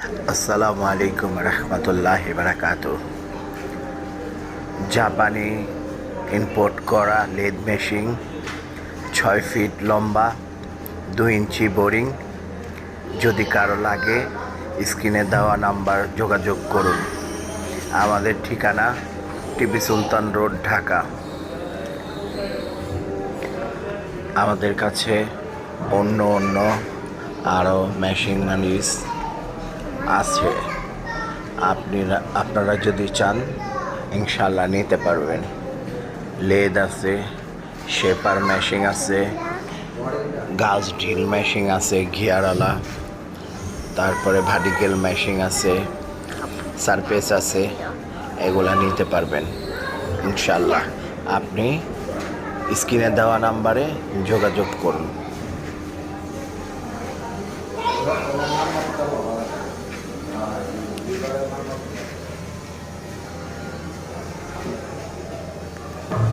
আসসালামু আলাইকুম রহমতুল্লাহ বারাকাত জাপানি ইম্পোর্ট করা লেদ মেশিন, ছয় ফিট লম্বা, দুই ইঞ্চি বোরিং। যদি কারও লাগে, স্ক্রিনে দেওয়া নাম্বার যোগাযোগ করুন। আমাদের ঠিকানা টিপি সুলতান রোড, ঢাকা। আমাদের কাছে অন্য অন্য আরও মেশিন মানিস আছে। আপনারা আপনারা যদি চান ইনশাল্লাহ নিতে পারবেন। লেদ আছে, শেপার মেশিন আছে, গাছ ঢিল মেশিন আছে ঘিয়ারওয়ালা তারপরে ভার্টিক্যাল মেশিন আছে, সারফেস আছে, এগুলা নিতে পারবেন ইনশাল্লাহ আপনি স্ক্রিনে দেওয়া নাম্বারে যোগাযোগ করুন।